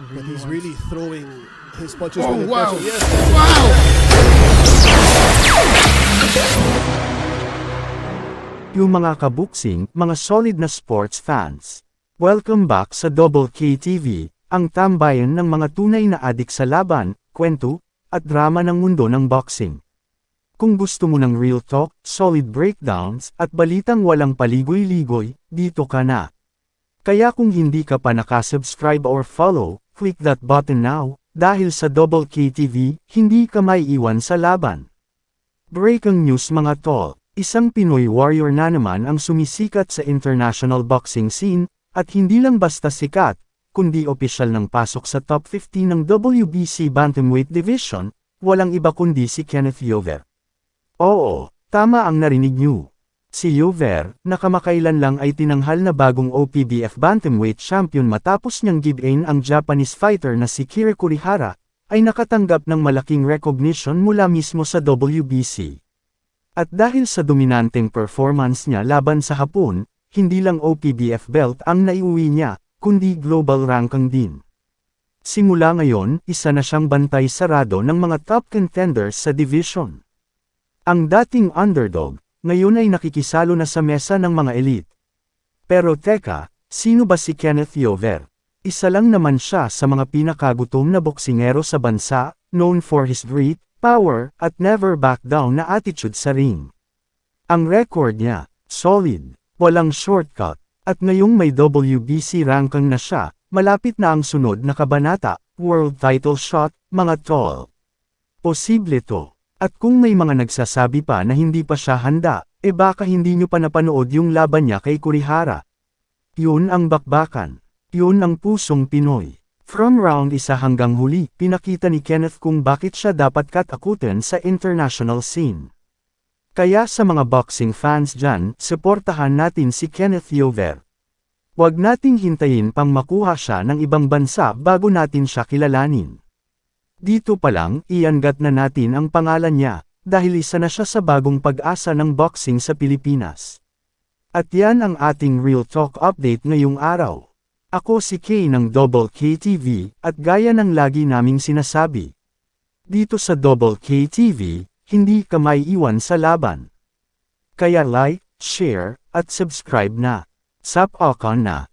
But he's really throwing his punches Oh, wow. Yes. Wow! Yung mga kabuksing, mga solid na sports fans. Welcome back sa Double K TV, ang tambayan ng mga tunay na adik sa laban, kwento, at drama ng mundo ng boxing. Kung gusto mo ng real talk, solid breakdowns, at balitang walang paligoy-ligoy, dito ka na. Kaya kung hindi ka pa nakasubscribe or follow, click that button now, dahil sa Double K TV, hindi ka may iwan sa laban. Breaking news mga tol, isang Pinoy warrior na naman ang sumisikat sa international boxing scene, at hindi lang basta sikat, kundi opisyal ng pasok sa top 15 ng WBC Bantamweight Division, walang iba kundi si Kenneth Yover. Oo, tama ang narinig niyo. Si Yover, na kamakailan lang ay tinanghal na bagong OPBF Bantamweight Champion matapos niyang give in ang Japanese fighter na si Kira Kurihara, ay nakatanggap ng malaking recognition mula mismo sa WBC. At dahil sa dominanteng performance niya laban sa Hapon, hindi lang OPBF belt ang naiuwi niya, kundi global ranking din. Simula ngayon, isa na siyang bantay sarado ng mga top contenders sa division. Ang dating underdog, ngayon ay nakikisalo na sa mesa ng mga elite. Pero teka, sino ba si Kenneth Yover? Isa lang naman siya sa mga pinakagutom na boksingero sa bansa, known for his grit, power, at never back down na attitude sa ring. Ang record niya, solid, walang shortcut, at ngayong may WBC ranking na siya, malapit na ang sunod na kabanata, world title shot, mga tol. Posible to. At kung may mga nagsasabi pa na hindi pa siya handa, e baka hindi nyo pa napanood yung laban niya kay Kurihara. Yun ang bakbakan. Yun ang pusong Pinoy. From round isa hanggang huli, pinakita ni Kenneth kung bakit siya dapat katakutin sa international scene. Kaya sa mga boxing fans dyan, suportahan natin si Kenneth Yover. Huwag nating hintayin pang makuha siya ng ibang bansa bago natin siya kilalanin. Dito pa lang, iangat na natin ang pangalan niya, dahil isa na siya sa bagong pag-asa ng boxing sa Pilipinas. At yan ang ating Real Talk update ngayong araw. Ako si Kay ng Double K TV, at gaya ng lagi naming sinasabi. Dito sa Double K TV, hindi ka may iwan sa laban. Kaya like, share, at subscribe na. Sap na.